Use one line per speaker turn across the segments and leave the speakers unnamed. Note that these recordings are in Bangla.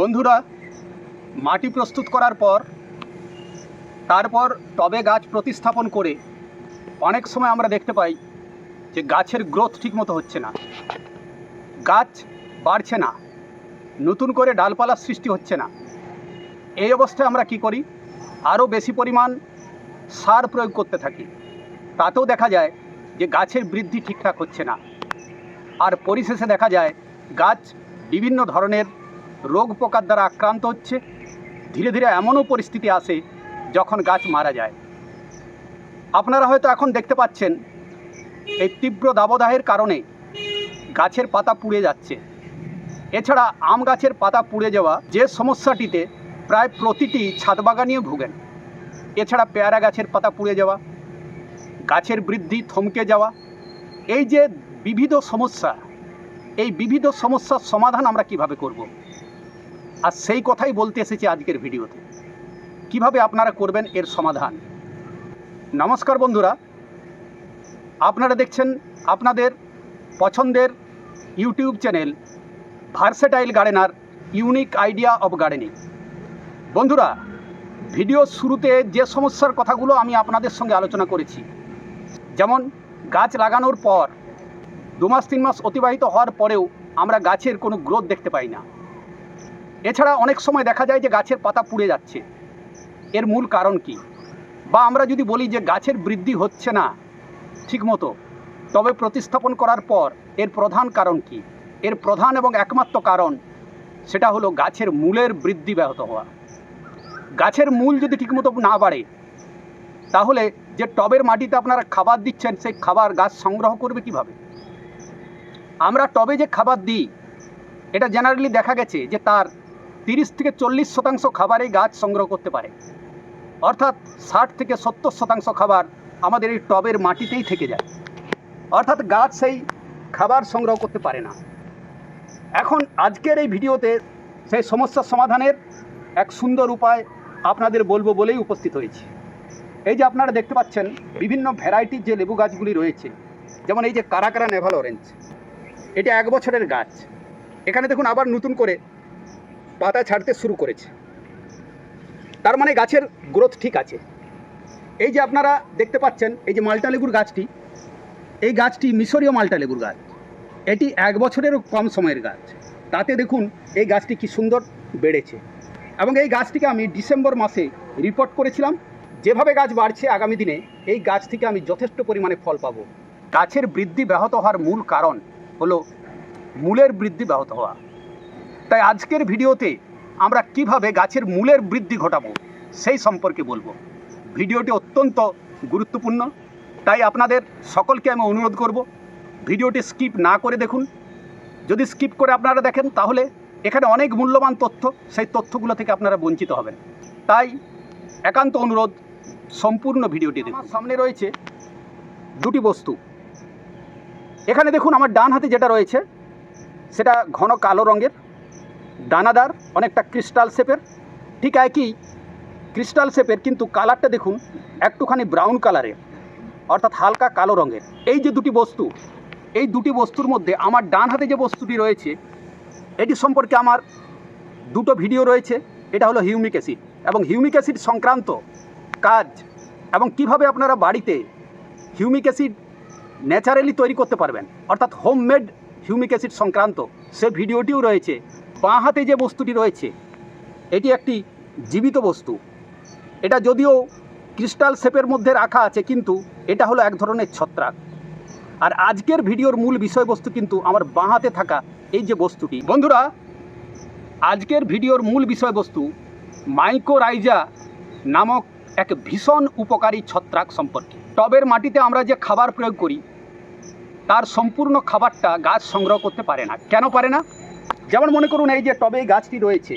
বন্ধুরা, মাটি প্রস্তুত করার পর, তারপর টবে গাছ প্রতিস্থাপন করে অনেক সময় আমরা দেখতে পাই যে গাছের গ্রোথ ঠিকমতো হচ্ছে না। গাছ বাড়ছে না, নতুন করে ডালপালার সৃষ্টি হচ্ছে না। এই অবস্থায় আমরা কি করি? আরও বেশি পরিমাণ সার প্রয়োগ করতে থাকি। তাতেও দেখা যায় যে গাছের বৃদ্ধি ঠিকঠাক হচ্ছে না। আর পরিশেষে দেখা যায় গাছ বিভিন্ন ধরনের রোগ পোকার দ্বারা আক্রান্ত হচ্ছে। ধীরে ধীরে এমনও পরিস্থিতি আসে যখন গাছ মারা যায়। আপনারা হয়তো এখন দেখতে পাচ্ছেন, এই তীব্র দাবদাহের কারণে গাছের পাতা পুড়ে যাচ্ছে। এছাড়া আম গাছের পাতা পুড়ে যাওয়া যে সমস্যাটিতে প্রায় প্রতিটি ছাদ বাগানিয়ে ভুগেন। এছাড়া পেয়ারা গাছের পাতা পুড়ে যাওয়া, গাছের বৃদ্ধি থমকে যাওয়া, এই যে বিবিধ সমস্যা, এই বিবিধ সমস্যার সমাধান আমরা কীভাবে করব? আর সেই কথাই বলতে এসেছি আজকের ভিডিওতে। কীভাবে আপনারা করবেন এর সমাধান? নমস্কার বন্ধুরা। আপনারা দেখছেন আপনাদের পছন্দের YouTube channel versatile gardener unique idea of gardening. বন্ধুরা, ভিডিও শুরুতে যে সমস্যার কথাগুলো আমি আপনাদের সঙ্গে আলোচনা করেছি, যেমন গাছ লাগানোর পর দু মাস, তিন মাস অতিবাহিত হওয়ার পরেও আমরা গাছের কোনো গ্রোথ দেখতে পাই না। এছাড়া অনেক সময় দেখা যায় যে গাছের পাতা পুড়ে যাচ্ছে। এর মূল কারণ কি? বা আমরা যদি বলি যে গাছের বৃদ্ধি হচ্ছে না ঠিকমতো, তবে প্রতিস্থাপন করার পর এর প্রধান কারণ কি? এর প্রধান এবং একমাত্র কারণ সেটা হলো গাছের মূলের বৃদ্ধি ব্যাহত হওয়া। গাছের মূল যদি ঠিকমতো না বাড়ে, তাহলে যে টবের মাটিতে আপনারা খাবার দিচ্ছেন, সেই খাবার গাছ সংগ্রহ করবে কীভাবে? আমরা টবে যে খাবার দিই, এটা জেনারেলি দেখা গেছে যে তার তিরিশ থেকে চল্লিশ শতাংশ খাবারেই গাছ সংগ্রহ করতে পারে। অর্থাৎ ষাট থেকে সত্তর শতাংশ খাবার আমাদের এই টবের মাটিতেই থেকে যায়। অর্থাৎ গাছ সেই খাবার সংগ্রহ করতে পারে না। এখন আজকের এই ভিডিওতে সেই সমস্যার সমাধানের এক সুন্দর উপায় আপনাদের বলব বলেই উপস্থিত হয়েছি। এই যে আপনারা দেখতে পাচ্ছেন, বিভিন্ন ভ্যারাইটির যে লেবু গাছগুলি রয়েছে, যেমন এই যে কারাকারা নেভাল অরেঞ্জ, এটা এক বছরের গাছ। এখানে দেখুন আবার নতুন করে পাতা ছাড়তে শুরু করেছে। তার মানে গাছের গ্রোথ ঠিক আছে। এই যে আপনারা দেখতে পাচ্ছেন, এই যে মাল্টা লেবুর গাছটি, এই গাছটি মিশরীয় মাল্টা লেবুর গাছ। এটি এক বছরেরও কম সময়ের গাছ। তাতে দেখুন, এই গাছটি কি সুন্দর বেড়েছে। এবং এই গাছটিকে আমি ডিসেম্বর মাসে রিপোর্ট করেছিলাম। যেভাবে গাছ বাড়ছে আগামী দিনে, এই গাছ থেকে আমি যথেষ্ট পরিমাণে ফল পাবো। গাছের বৃদ্ধি ব্যাহত হওয়ার মূল কারণ হলো মূলের বৃদ্ধি ব্যাহত হওয়া। তাই আজকের ভিডিওতে আমরা কীভাবে গাছের মূলের বৃদ্ধি ঘটাবো সেই সম্পর্কে বলব। ভিডিওটি অত্যন্ত গুরুত্বপূর্ণ, তাই আপনাদের সকলকে আমি অনুরোধ করব, ভিডিওটি স্কিপ না করে দেখুন। যদি স্কিপ করে আপনারা দেখেন, তাহলে এখানে অনেক মূল্যবান তথ্য, সেই তথ্যগুলো থেকে আপনারা বঞ্চিত হবেন। তাই একান্ত অনুরোধ, সম্পূর্ণ ভিডিওটি দেখুন। সামনে রয়েছে দুটি বস্তু। এখানে দেখুন, আমার ডান হাতে যেটা রয়েছে, সেটা ঘন কালো রঙের। দানাদার, অনেকটা ক্রিস্টাল শেপের ঠিক একই ক্রিস্টাল শেপের কিন্তু কালারটা দেখুন, একটুখানি ব্রাউন কালারের অর্থাৎ হালকা কালো রঙের। এই যে দুটি বস্তু, এই দুটি বস্তুর মধ্যে আমার ডান হাতে যে বস্তুটি রয়েছে, এটি সম্পর্কে আমার দুটো ভিডিও রয়েছে, এটা হলো হিউমিক অ্যাসিড এবং হিউমিক অ্যাসিড সংক্রান্ত কাজ এবং কীভাবে আপনারা বাড়িতে হিউমিক অ্যাসিড ন্যাচারালি তৈরি করতে পারবেন, অর্থাৎ হোমমেড হিউমিক অ্যাসিড সংক্রান্ত, সে ভিডিওটিও রয়েছে। বাঁ হাতে যে বস্তুটি রয়েছে, এটি একটি জীবিত বস্তু। এটা যদিও ক্রিস্টাল শেপের মধ্যে রাখা আছে, কিন্তু এটা হলো এক ধরনের ছত্রাক। আর আজকের ভিডিওর মূল বিষয়বস্তু কিন্তু আমার বাঁ হাতে থাকা এই যে বস্তুটি। বন্ধুরা, আজকের ভিডিওর মূল বিষয়বস্তু মাইকোরাইজা নামক এক ভীষণ উপকারী ছত্রাক সম্পর্কে। টবের মাটিতে আমরা যে খাবার প্রয়োগ করি, তার সম্পূর্ণ খাবারটা গাছ সংগ্রহ করতে পারে না। কেন পারে না? যেমন মনে করুন এই যে টবে গাছটি রয়েছে,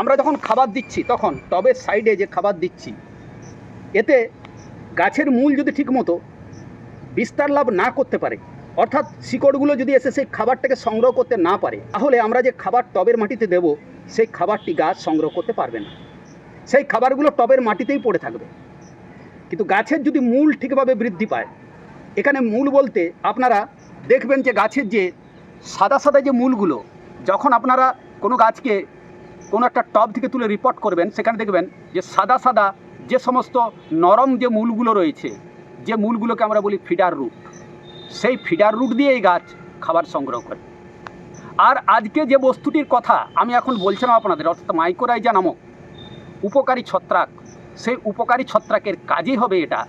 আমরা যখন খাবার দিচ্ছি, তখন টবের সাইডে যে খাবার দিচ্ছি, এতে গাছের মূল যদি ঠিকমতো বিস্তার লাভ না করতে পারে, অর্থাৎ শিকড়গুলো যদি এসে সেই খাবারটাকে সংগ্রহ করতে না পারে, তাহলে আমরা যে খাবার টবের মাটিতে দেব, সেই খাবারটি গাছ সংগ্রহ করতে পারবে না। সেই খাবারগুলো টবের মাটিতেই পড়ে থাকবে। কিন্তু গাছের যদি মূল ঠিকভাবে বৃদ্ধি পায়, এখানে মূল বলতে আপনারা দেখবেন যে গাছের যে সাদা সাদা যে মূলগুলো যখন আপনারা কোনো গাছকে কোনো একটা টব থেকে তুলে রিপোর্ট করবেন, সেখানে দেখবেন যে সাদা সাদা যে সমস্ত নরম যে মূলগুলো রয়েছে, যে মূলগুলোকে আমরা বলি ফিডার রুট সেই ফিডার রুট দিয়ে এই গাছ খাবার সংগ্রহ করে। আর আজকে যে বস্তুটির কথা আমি এখন বলছিলাম আপনাদের, অর্থাৎ মাইক্রোরাইজা নামক উপকারী ছত্রাক, সেই উপকারী ছত্রাকের কাজই হবে এটা,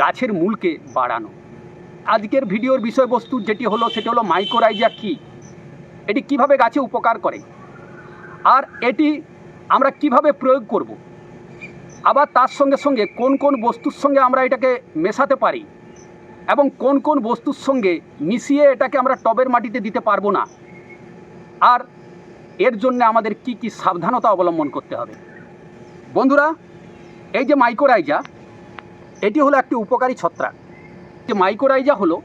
গাছের মূলকে বাড়ানো। আজকের ভিডিওর বিষয়বস্তু যেটি হলো, সেটি হলো মাইক্রোরাইজা কি? এটি কীভাবে গাছে উপকার করে? আর এটি আমরা কীভাবে প্রয়োগ করব। আবার তার সঙ্গে সঙ্গে কোন কোন বস্তুর সঙ্গে আমরা এটাকে মেশাতে পারি? এবং কোন কোন বস্তুর সঙ্গে মিশিয়ে এটাকে আমরা টবের মাটিতে দিতে পারব না? আর এর জন্য আমাদের কি কি সাবধানতা অবলম্বন করতে হবে? বন্ধুরা, এই যে মাইক্রোরাইজা এটি হলো একটি উপকারী ছত্রাক। যে মাইক্রোরাইজা হলো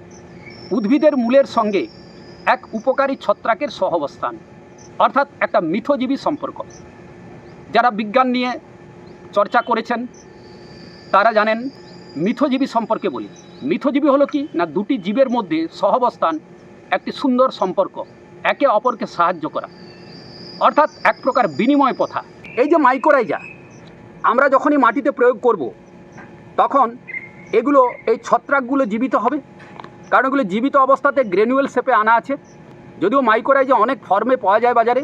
উদ্ভিদের মূলের সঙ্গে এক উপকারী ছত্রাকের সহাবস্থান, অর্থাৎ একটা মিথজীবী সম্পর্ক। যারা বিজ্ঞান নিয়ে চর্চা করেছেন, তারা জানেন মিথজীবী সম্পর্কে বলি। মিথজীবী হলো কি? না, দুটি জীবের মধ্যে সহাবস্থান, একটি সুন্দর সম্পর্ক, একে অপরকে সাহায্য করা। অর্থাৎ এক প্রকার বিনিময় প্রথা। এই যে মাইক্রোরাইজা আমরা যখনই মাটিতে প্রয়োগ করব, তখন এগুলো, এই ছত্রাকগুলো জীবিত হবে? কারণ এগুলো জীবিত অবস্থাতে গ্রেনুয়েল শেপে আনা আছে। যদিও মাইক্রোরাইজা অনেক ফর্মে পাওয়া যায় বাজারে।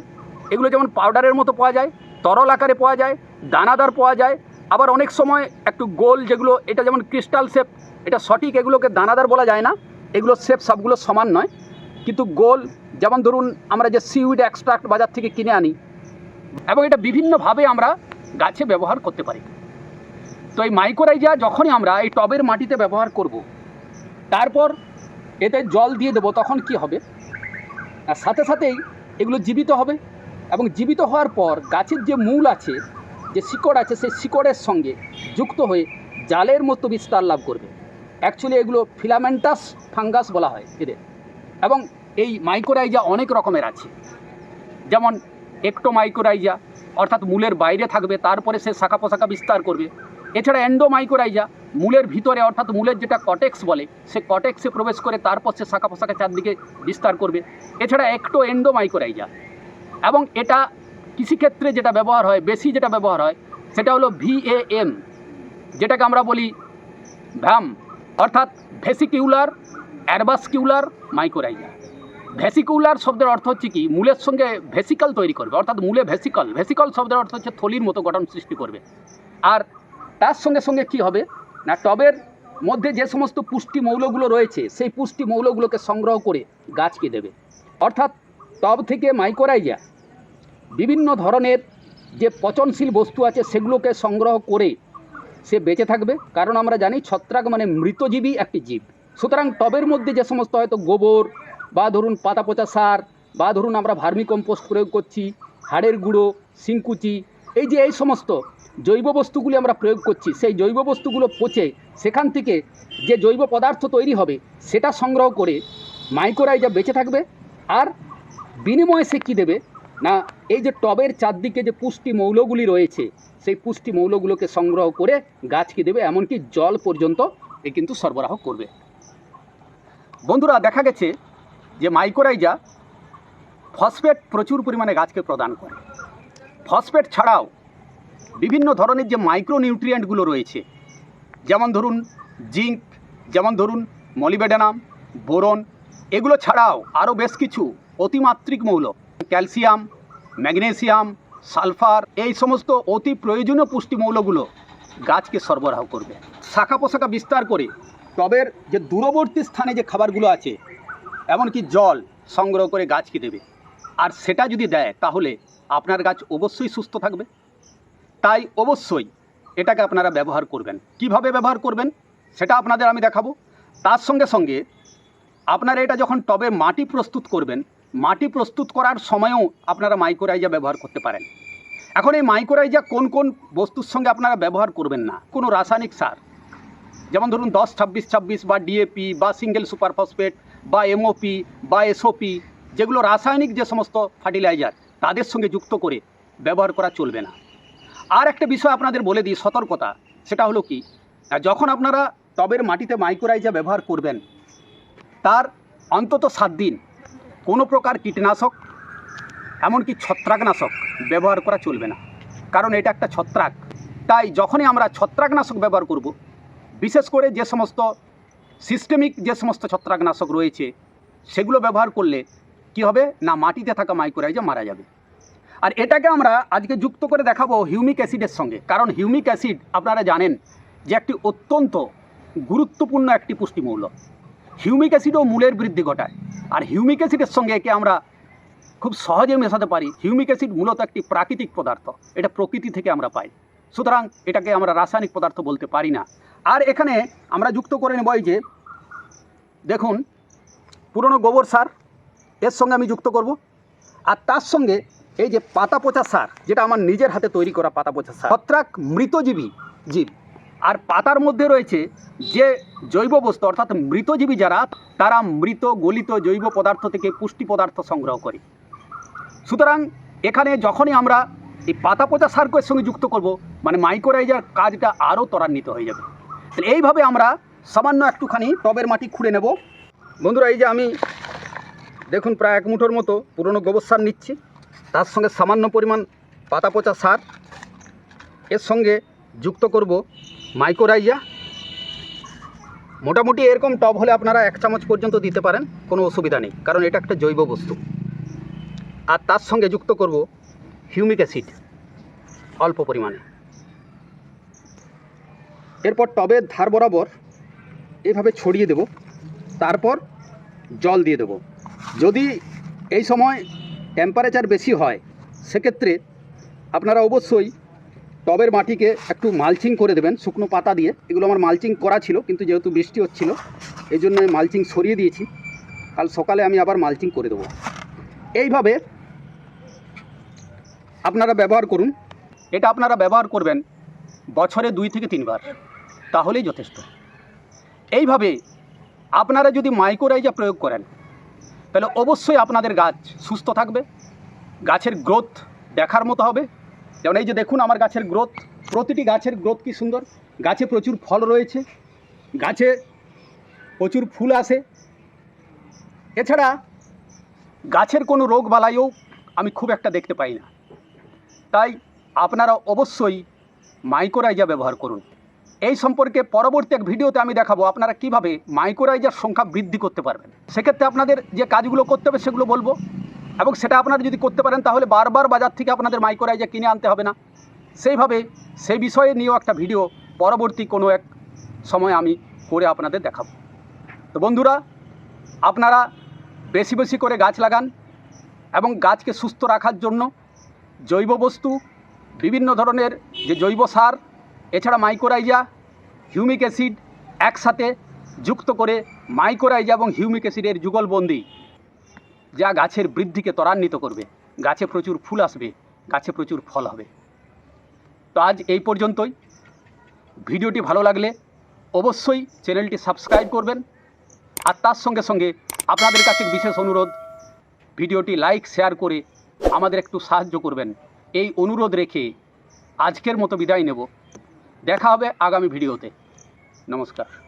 এগুলো যেমন পাউডারের মতো পাওয়া যায়, তরল আকারে পাওয়া যায়, দানাদার পাওয়া যায়। আবার অনেক সময় একটু গোল যেগুলো, এটা যেমন ক্রিস্টাল শেপ এটা সঠিক এগুলোকে দানাদার বলা যায় না। এগুলো শেপ সবগুলো সমান নয়। কিন্তু গোল, যেমন ধরুন আমরা যে সিউইড এক্সট্রাক্ট বাজার থেকে কিনে আনি, এবং এটা বিভিন্নভাবে আমরা গাছে ব্যবহার করতে পারি। তো এই মাইক্রোরাইজা যখনই আমরা এই টবের মাটিতে ব্যবহার করব, তারপর এতে জল দিয়ে দেবো, তখন কি হবে? আর সাথে সাথেই এগুলো জীবিত হবে এবং জীবিত হওয়ার পর গাছের যে মূল আছে, যে শিকড় আছে, সেই শিকড়ের সঙ্গে যুক্ত হয়ে জালের মতো বিস্তার লাভ করবে। অ্যাকচুয়ালি এগুলো ফিলামেন্টাস ফাঙ্গাস বলা হয় এদের। এবং এই মাইক্রোরাইজা অনেক রকমের আছে। যেমন একটো একটোমাইক্রোরাইজা অর্থাৎ মূলের বাইরে থাকবে, তারপরে সে শাখা পোশাখা বিস্তার করবে। এছাড়া এন্ডোমাইক্রোরাইজা মূলের ভিতরে অর্থাৎ মূলের যেটা কটেক্স বলে, সে কটেক্সে প্রবেশ করে তারপর সে শাখা পোশাখা চারদিকে বিস্তার করবে। এছাড়া একটো এন্ডোমাইক্রোরাইজা এবং এটা কৃষিক্ষেত্রে যেটা ব্যবহার হয়, বেশি যেটা ব্যবহার হয়, সেটা হলো ভিএএম যেটাকে আমরা বলি ভ্যাম অর্থাৎ ভেসিকিউলার, অ্যারবাসকিউলার মাইক্রোরাইজা ভেসিকুলার শব্দের অর্থ হচ্ছে কি? মূলের সঙ্গে ভেসিকল তৈরি করবে, অর্থাৎ মূলে ভেসিকল। ভেসিকল শব্দের অর্থ হচ্ছে থলির মতো গঠন সৃষ্টি করবে। আর তার সঙ্গে সঙ্গে কি হবে? না, টবের মধ্যে যে সমস্ত পুষ্টি মৌলগুলো রয়েছে, সেই পুষ্টি মৌলগুলোকে সংগ্রহ করে গাছকে দেবে। অর্থাৎ টব থেকে মাইক্রোরাইজা বিভিন্ন ধরনের যে পচনশীল বস্তু আছে, সেগুলোকে সংগ্রহ করে সে বেঁচে থাকবে। কারণ আমরা জানি, ছত্রাক মানে মৃতজীবী একটি জীব। সুতরাং টবের মধ্যে যে সমস্ত হয়তো গোবর বা ধরুন পাতা পচা সার বা ধরুন আমরা ভার্মি কম্পোস্ট প্রয়োগ করছি, হাড়ের গুঁড়ো, শিংকুচি এই যে এই সমস্ত জৈব বস্তুগুলি আমরা প্রয়োগ করছি, সেই জৈব বস্তুগুলো পচে সেখান থেকে যে জৈব পদার্থ তৈরি হবে, সেটা সংগ্রহ করে মাইক্রোরাইজা বেঁচে থাকবে আর বিনিময়ে সে কী দেবে? না, এই যে টবের চারদিকে যে পুষ্টি মৌলগুলি রয়েছে, সেই পুষ্টি মৌলগুলোকে সংগ্রহ করে গাছকে দেবে? এমনকি জল পর্যন্ত এ কিন্তু সরবরাহ করবে। বন্ধুরা, দেখা গেছে যে মাইক্রোরাইজা ফসফেট প্রচুর পরিমাণে গাছকে প্রদান করে। ফসফেট ছাড়াও বিভিন্ন ধরনের যে মাইক্রো নিউট্রিয়েন্টগুলো রয়েছে, যেমন ধরুন জিঙ্ক, যেমন ধরুন মলিবেডানাম বোরন, এগুলো ছাড়াও আরও বেশ কিছু অতিমাত্রিক মৌল, ক্যালসিয়াম, ম্যাগনেসিয়াম, সালফার, এই সমস্ত অতি প্রয়োজনীয় পুষ্টি মৌলগুলো গাছকে সরবরাহ করবে। শাখা পোশাখা বিস্তার করে টবের যে দূরবর্তী স্থানে যে খাবারগুলো আছে, এমনকি জল সংগ্রহ করে গাছকে দেবে। আর সেটা যদি দেয়, তাহলে আপনার গাছ অবশ্যই সুস্থ থাকবে। তাই অবশ্যই এটাকে আপনারা ব্যবহার করবেন। কীভাবে ব্যবহার করবেন সেটা আপনাদের আমি দেখাবো। তার সঙ্গে সঙ্গে আপনারা এটা যখন টবে মাটি প্রস্তুত করবেন, মাটি প্রস্তুত করার সময়ও আপনারা মাইক্রোরাইজা ব্যবহার করতে পারেন। এখন এই মাইক্রোরাইজা কোন কোন বস্তুর সঙ্গে আপনারা ব্যবহার করবেন না? কোনো রাসায়নিক সার। যেমন ধরুন দশ, ছাব্বিশ ছাব্বিশ বা ডিএপি বা সিঙ্গেল সুপার ফসফেট বা এমওপি বা এসওপি যেগুলো রাসায়নিক যে সমস্ত ফার্টিলাইজার তাদের সঙ্গে যুক্ত করে ব্যবহার করা চলবে না। আর একটা বিষয় আপনাদের বলে দিই, সতর্কতা, সেটা হলো কি? যখন আপনারা টবের মাটিতে মাইক্রোরাইজা ব্যবহার করবেন, তার অন্তত সাত দিন কোনো প্রকার কীটনাশক, এমনকি ছত্রাকনাশক ব্যবহার করা চলবে না। কারণ এটা একটা ছত্রাক। তাই যখনই আমরা ছত্রাকনাশক ব্যবহার করব, বিশেষ করে যে সমস্ত সিস্টেমিক যে সমস্ত ছত্রাকনাশক রয়েছে, সেগুলো ব্যবহার করলে কি হবে? না, মাটিতে থাকা মাইক্রোরাইজা মারা যাবে। আর এটাকে আমরা আজকে যুক্ত করে দেখাবো হিউমিক অ্যাসিডের সঙ্গে। কারণ হিউমিক অ্যাসিড আপনারা জানেন যে একটি অত্যন্ত গুরুত্বপূর্ণ একটি পুষ্টিমূল্য হিউমিক অ্যাসিডও মূলের বৃদ্ধি ঘটায়। আর হিউমিক অ্যাসিডের সঙ্গে একে আমরা খুব সহজে মেশাতে পারি। হিউমিক অ্যাসিড মূলত একটি প্রাকৃতিক পদার্থ। এটা প্রকৃতি থেকে আমরা পাই। সুতরাং এটাকে আমরা রাসায়নিক পদার্থ বলতে পারি না। আর এখানে আমরা যুক্ত করে নেব এই যে, দেখুন, পুরনো গোবর সার, এর সঙ্গে আমি যুক্ত করব। আর তার সঙ্গে এই যে পাতা পচা সার, যেটা আমার নিজের হাতে তৈরি করা পাতা পচা সার। ছত্রাক মৃতজীবী জীব। আর পাতার মধ্যে রয়েছে যে জৈব বস্তু, অর্থাৎ মৃতজীবী যারা, তারা মৃত গলিত জৈব পদার্থ থেকে পুষ্টি পদার্থ সংগ্রহ করে। সুতরাং এখানে যখনই আমরা এই পাতা পচা সারকের সঙ্গে যুক্ত করব মানে মাইক্রোরাইজার কাজটা আরও ত্বরান্বিত হয়ে যাবে। এইভাবে আমরা সামান্য একটুখানি টবের মাটি খুঁড়ে নেব। বন্ধুরা, এই যে আমি দেখুন প্রায় এক মুঠোর মতো পুরনো গোবর সার নিচ্ছি। তার সঙ্গে সামান্য পরিমাণ পাতা পচা সার, এর সঙ্গে যুক্ত করব মাইক্রোরাইজা মোটামুটি এরকম টব হলে আপনারা এক চামচ পর্যন্ত দিতে পারেন, কোনো অসুবিধা নেই, কারণ এটা একটা জৈব বস্তু। আর তার সঙ্গে যুক্ত করব হিউমিক অ্যাসিড অল্প পরিমাণে। এরপর টবের ধার বরাবর এভাবে ছড়িয়ে দেব, তারপর জল দিয়ে দেব। যদি এই সময় টেম্পারেচার বেশি হয়, সেক্ষেত্রে আপনারা অবশ্যই টবের মাটিকে একটু মালচিং করে দেবেন, শুকনো পাতা দিয়ে। এগুলো আমার মালচিং করা ছিল, কিন্তু যেহেতু বৃষ্টি হচ্ছিল এই জন্য আমি মালচিং সরিয়ে দিয়েছি। কাল সকালে আমি আবার মালচিং করে দেবো। এইভাবে আপনারা ব্যবহার করুন। এটা আপনারা ব্যবহার করবেন বছরে দুই থেকে তিনবার। তাহলেই যথেষ্ট। এইভাবে আপনারা যদি মাইক্রোরাইজা প্রয়োগ করেন তাহলে অবশ্যই আপনাদের গাছ সুস্থ থাকবে। গাছের গ্রোথ দেখার মতো হবে। যেমন এই যে দেখুন আমার গাছের গ্রোথ প্রতিটি গাছের গ্রোথ কি সুন্দর? গাছে প্রচুর ফল রয়েছে, গাছে প্রচুর ফুল আসে। এছাড়া গাছের কোনো রোগ বালাইও আমি খুব একটা দেখতে পাই না। তাই আপনারা অবশ্যই মাইক্রোরাইজা ব্যবহার করুন। এই সম্পর্কে পরবর্তী এক ভিডিওতে আমি দেখাবো আপনারা কীভাবে মাইক্রোরাইজার সংখ্যা বৃদ্ধি করতে পারবেন। সেক্ষেত্রে আপনাদের যে কাজগুলো করতে হবে সেগুলো বলব। এবং সেটা আপনারা যদি করতে পারেন তাহলে বারবার বাজার থেকে আপনাদের মাইক্রোরাইজার কিনে আনতে হবে না। সেইভাবে সেই বিষয়ে নিয়েও একটা ভিডিও পরবর্তী কোনো এক সময় আমি করে আপনাদের দেখাবো। তো বন্ধুরা, আপনারা বেশি বেশি করে গাছ লাগান এবং গাছকে সুস্থ রাখার জন্য জৈব বস্তু, বিভিন্ন ধরনের যে জৈব সার এছাড়া মাইকোরাইজা হিউমিক অ্যাসিড একসাথে যুক্ত করে মাইকোরাইজা এবং হিউমিক অ্যাসিডের যুগলবন্দি যা গাছের বৃদ্ধিকে ত্বরান্বিত করবে। গাছে প্রচুর ফুল আসবে, গাছে প্রচুর ফল হবে। তো আজ এই পর্যন্তই। ভিডিওটি ভালো লাগলে অবশ্যই চ্যানেলটি সাবস্ক্রাইব করবেন। আর তার সঙ্গে সঙ্গে আপনাদের কাছে বিশেষ অনুরোধ, ভিডিওটি লাইক, শেয়ার করে আমাদের একটু সাহায্য করবেন। এই অনুরোধ রেখে আজকের মতো বিদায় নেব। দেখা হবে আগামী ভিডিওতে। নমস্কার।